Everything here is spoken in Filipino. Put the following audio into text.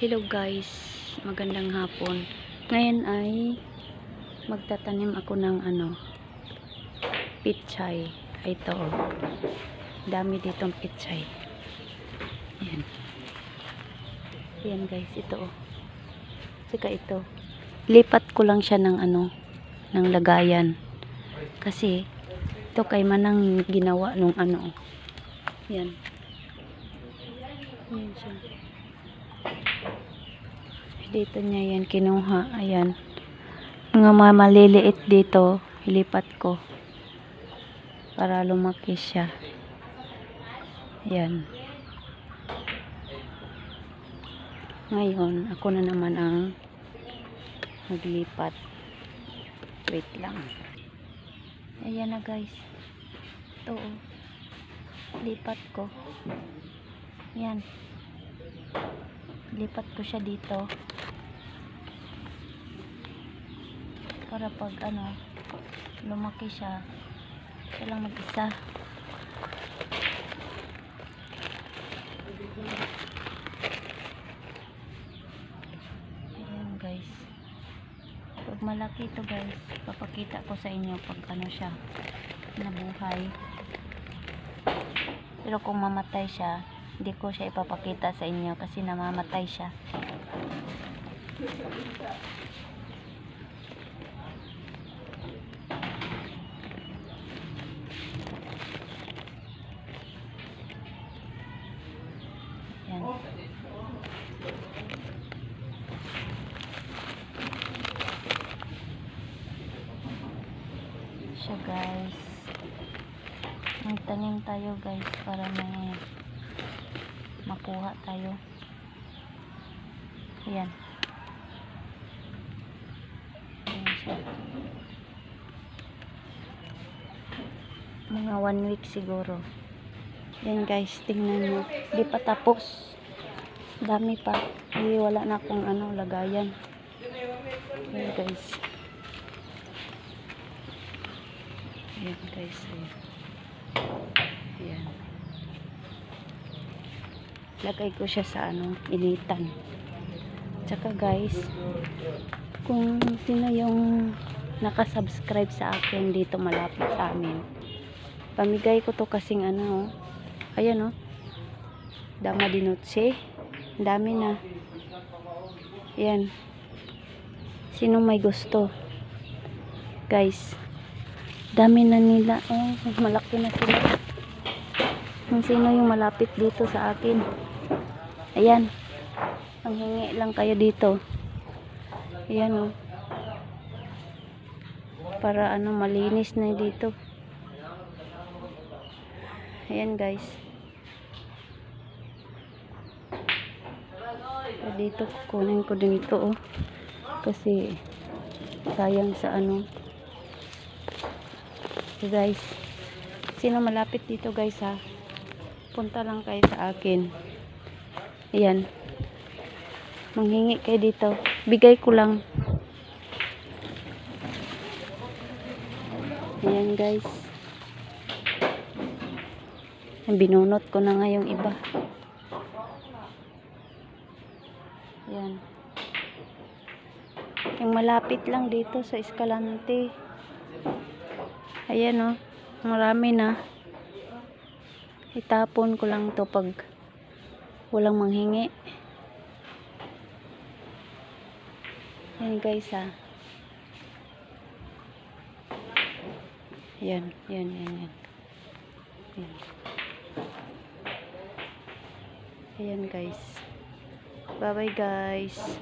Hello guys, magandang hapon. Ngayon ay magtatanim ako ng ano, pichay. Ay, Ito oh. Dami ditong pichay. Ayan. Ayan guys, ito oh. Saka ito. Lipat ko lang siya ng ano, ng lagayan. Kasi ito kay manang ginawa nung ano. oh. Yan. Yan siya. Dito niya yan kinuha. Ayan. Mga mga maliliit dito, ilipat ko. Para lumaki siya. Ayan. Ngayon, ako na naman ang maglipat. Wait lang. Ayan na guys. Ito oh. Lipat ko. Yan. Lipat ko siya dito. Para pag ano, lumaki siya, siya lang mag-isa. Ayan guys. Pag malaki ito guys, papakita ko sa inyo pag ano siya, nabuhay. Pero kung mamatay siya, hindi ko siya ipapakita sa inyo kasi namamatay siya. Yan. Siya guys. Magtanim tayo guys para may makuha tayo. Ayan. Ayan siya. Mga one week siguro. Yan guys, tingnan nyo. Di pa tapos. Dami pa. Ay, wala na akong ano, lagayan. Ayan guys. Ayan guys. Ayan. Lagay ko siya sa ano, initan. Tsaka guys, kung sino yung nakasubscribe sa akin dito malapit sa amin. Pamigay ko to kasing ano, oh. ayan oh. Dama dinutse. Ang dami na. Ayan. Sino may gusto? Guys, dami na nila. Oh, malaki na sila. Kung sino yung malapit dito sa akin. Ayan. Ang hingi lang kayo dito. Ayan oh. Para ano malinis na dito. Ayan guys. Dito kunin ko din ito oh. Kasi sayang sa ano. So guys, sino malapit dito guys ha? Punta lang kayo sa akin. Ayan. Manghingi kayo dito. Bigay ko lang. Ayan guys. Binunot ko na nga yung iba. Ayan. Yung malapit lang dito sa Escalante. Ayan oh. Marami na. Itapon ko lang to pag walang manghingi. Ayan guys ah. Ayan, ayan, ayan, ayan. Ayan. Ayan guys. Bye bye guys.